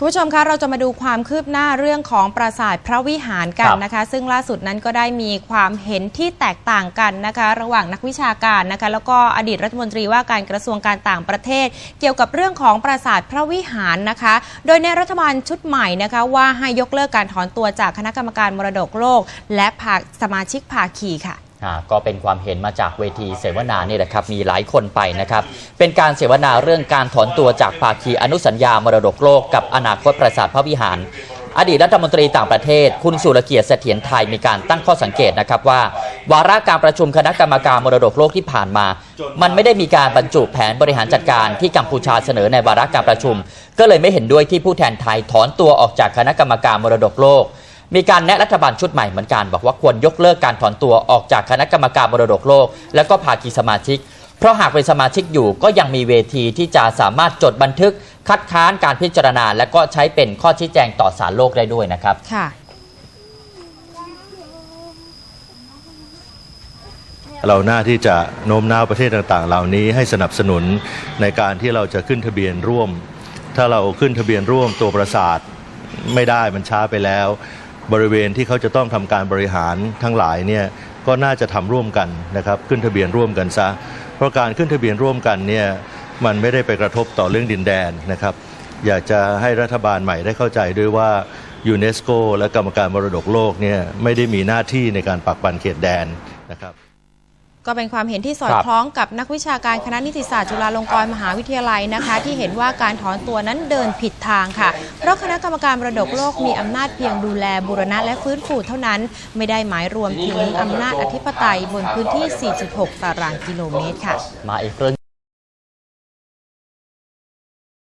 คุณผู้ชมคะเราจะมาดูความคืบหน้าเรื่องของปราสาทพระวิหารกันครับนะคะ ซึ่งล่าสุดนั้นก็ได้มีความเห็นที่แตกต่างกันนะคะ ระหว่างนักวิชาการนะคะ แล้วก็อดีตรัฐมนตรีว่าการกระทรวงการต่างประเทศ เกี่ยวกับเรื่องของปราสาทพระวิหารนะคะ โดยในรัฐบาลชุดใหม่นะคะว่าให้ยกเลิกการถอนตัวจากคณะกรรมการมรดกโลก และภาคสมาชิกภาคีค่ะอ่า ก็เป็นความเห็นมาจากเวทีเสวนานี่แหละครับมีหลายคนไปนะครับ เป็นการเสวนาเรื่องการถอนตัวจากภาคีอนุสัญญามรดกโลกกับอนาคตปราสาทพระวิหาร อดีตรัฐมนตรีต่างประเทศ คุณสุรเกียรติเสถียรไทยมีการตั้งข้อสังเกตนะครับว่า วาระการประชุมคณะกรรมการมรดกโลกที่ผ่านมา มันไม่ได้มีการบรรจุแผนบริหารจัดการที่กัมพูชาเสนอในวาระการประชุม ก็เลยไม่เห็นด้วยที่ผู้แทนไทยถอนตัวออกจากคณะกรรมการมรดกโลก มีการแนะรัฐบาลชุดใหม่เหมือนกัน บอกว่าควรยกเลิกการถอนตัวออกจากคณะกรรมการมรดกโลก และก็ภาคีสมาชิก เพราะหากเป็นสมาชิกอยู่ก็ยังมีเวทีที่จะสามารถจดบันทึก คัดค้านการพิจารณา และก็ใช้เป็นข้อชี้แจงต่อศาลโลกได้ด้วยนะครับค่ะเราหน้าที่จะโน้มน้าวประเทศต่างๆ เหล่านี้ให้สนับสนุนในการที่เราจะขึ้นทะเบียนร่วม ถ้าเราขึ้นทะเบียนร่วมตัวประสาทไม่ได้มันช้าไปแล้ว บริเวณที่เขาจะต้องทำการบริหารทั้งหลายเนี่ยก็น่าจะทำร่วมกันนะครับขึ้นทะเบียนร่วมกันซะ เพราะการขึ้นทะเบียนร่วมกันเนี่ยมันไม่ได้ไปกระทบต่อเรื่องดินแดนนะครับ อยากจะให้รัฐบาลใหม่ได้เข้าใจด้วยว่ายูเนสโกและกรรมการมรดกโลกเนี่ยไม่ได้มีหน้าที่ในการปักปันเขตแดนนะครับ ก็เป็นความเห็นที่สอดครับคล้องกับนักวิชาการคณะนิติศาสตร์จุฬาลงกรณ์มหาวิทยาลัยนะคะ ที่เห็นว่าการถอนตัวนั้นเดินผิดทางค่ะ เพราะคณะกรรมการมรดกโลกมีอำนาจเพียงดูแลบูรณะและฟื้นฟูเท่านั้น ไม่ได้หมายรวมถึงอำนาจอธิปไตยบนพื้นที่ 4.6 ตารางกิโลเมตรค่ะ มาอีกเรื่อง